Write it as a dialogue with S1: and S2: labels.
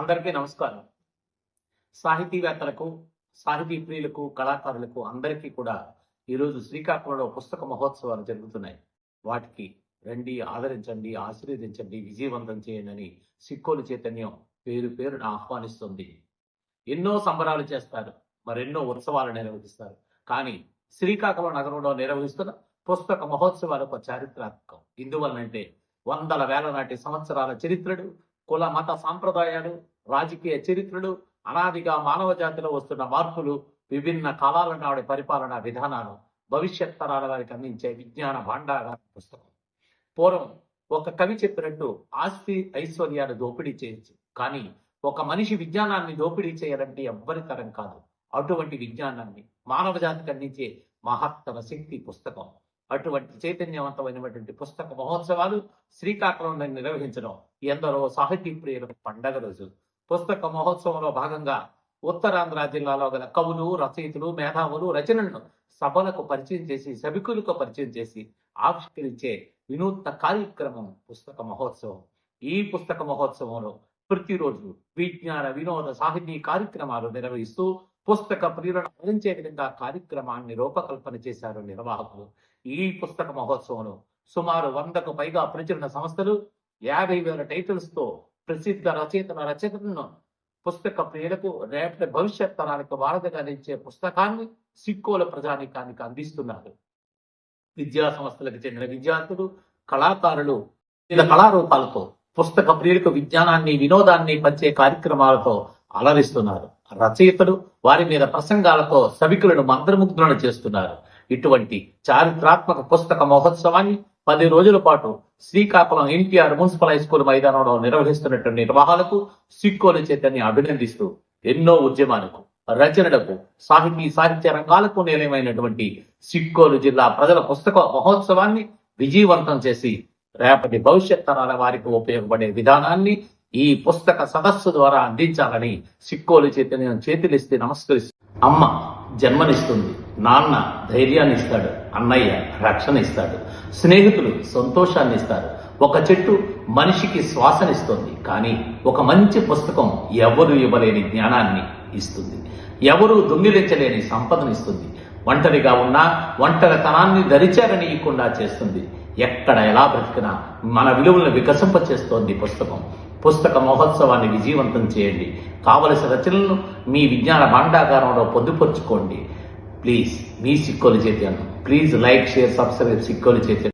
S1: అందరికీ నమస్కారం. సాహితీవేత్తలకు సాహితీ ప్రియులకు కళాకారులకు అందరికీ కూడా ఈరోజు శ్రీకాకుళంలో పుస్తక మహోత్సవాలు జరుగుతున్నాయి. వాటికి రండి ఆదరించండి ఆశీర్వదించండి విజయవంతం చేయండి అని సిక్కోలు చైతన్యం పేరు పేరున ఆహ్వానిస్తుంది. ఎన్నో సంబరాలు చేస్తారు మరెన్నో ఉత్సవాలు నిర్వహిస్తారు. కానీ శ్రీకాకుళం నగరంలో నిర్వహిస్తున్న పుస్తక మహోత్సవాలు ఒక చారిత్రాత్మకం. ఎందువల్లంటే వందల వేల నాటి సంవత్సరాల చరిత్రడు కుల మత సాంప్రదాయాలు రాజకీయ చరిత్రలు అనాదిగా మానవ జాతిలో వస్తున్న మార్పులు విభిన్న కాలాల నాడి పరిపాలన విధానాలు భవిష్యత్ తరాల వారికి అందించే విజ్ఞాన భాండాగార పుస్తకం. పూర్వం ఒక కవి చెప్పినట్టు ఆస్తి ఐశ్వర్యాన్ని దోపిడీ చేయొచ్చు. కానీ ఒక మనిషి విజ్ఞానాన్ని దోపిడీ చేయాలంటే ఎవ్వరి తరం కాదు. అటువంటి విజ్ఞానాన్ని మానవ జాతికి అందించే మహత్తర శక్తి పుస్తకం. అటువంటి చైతన్యవంతమైనటువంటి పుస్తక మహోత్సవాలు శ్రీకాకుళంలో నిర్వహించడం. ఎందరో సాహితీ ప్రియులకు పండగ రోజు. పుస్తక మహోత్సవంలో భాగంగా ఉత్తరాంధ్ర జిల్లాలో గల కవులు రచయితలు మేధావులు రచనలను సభలకు పరిచయం చేసి సభికులకు పరిచయం చేసి ఆవిష్కరించే వినూత్న కార్యక్రమం పుస్తక మహోత్సవం. ఈ పుస్తక మహోత్సవంలో ప్రతిరోజు విజ్ఞాన వినోద సాహితీ కార్యక్రమాలు నిర్వహిస్తూ పుస్తక ప్రియులను అందించే విధంగా కార్యక్రమాన్ని రూపకల్పన చేశారు నిర్వాహకులు. ఈ పుస్తక మహోత్సవంలో సుమారు వందకు పైగా ప్రచురణ సంస్థలు యాభై వేల టైటిల్స్తో ప్రసిద్ధ రచయితల రచనలను పుస్తక ప్రియులకు రేపటి భవిష్యత్ తరాలకు వారధిగా నిలిచే పుస్తకాన్ని సిక్కోల ప్రజానికానికి అందిస్తున్నారు. విద్యా సంస్థలకు చెందిన విద్యార్థులు కళాకారులు వివిధ కళారూపాలతో పుస్తక ప్రియులకు విజ్ఞానాన్ని వినోదాన్ని పంచే కార్యక్రమాలతో అలరిస్తున్నారు. రచయితలు వారి మీద ప్రసంగాలతో సభికులను మంత్రముగ్ధులను చేస్తున్నారు. ఇటువంటి చారిత్రాత్మక పుస్తక మహోత్సవాన్ని పది రోజుల పాటు Srikakulam NTR municipal high school మైదానంలో నిర్వహిస్తున్నటువంటి నిర్వాహాలకు సిక్కోలు చేతని అభినందిస్తూ ఎన్నో ఉద్యమాలకు రచనలకు సాహితీ సాహిత్య రంగాలకు నిలయమైనటువంటి సిక్కోలు జిల్లా ప్రజల పుస్తక మహోత్సవాన్ని విజయవంతం చేసి రేపటి భవిష్యత్ తరాల వారికి ఉపయోగపడే విధానాన్ని ఈ పుస్తక సదస్సు ద్వారా అందించాలని సిక్కోలు చైతన్యం చేతులిస్తే నమస్కరిస్తూ. అమ్మ జన్మనిస్తుంది నాన్న ధైర్యాన్ని ఇస్తాడు అన్నయ్య రక్షణ ఇస్తాడు స్నేహితులు సంతోషాన్ని ఇస్తారు ఒక చెట్టు మనిషికి శ్వాసనిస్తుంది కానీ ఒక మంచి పుస్తకం ఎవరు ఇవ్వలేని జ్ఞానాన్ని ఇస్తుంది. ఎవరు దొంగిలించలేని సంపదనిస్తుంది. ఒంటరిగా ఉన్నా ఒంటరితనాన్ని దరిచారనీయకుండా చేస్తుంది. ఎక్కడ ఎలా బ్రతికినా మన విలువలను వికసింపచేస్తోంది పుస్తకం. పుస్తక మహోత్సవాన్ని విజయవంతం చేయండి. కావలసిన రచనలను మీ విజ్ఞాన భాండాగారంలో పొందుపరుచుకోండి. ప్లీజ్ మీ సిక్కోలు చేతి please like share subscribe Sikkolu చేతి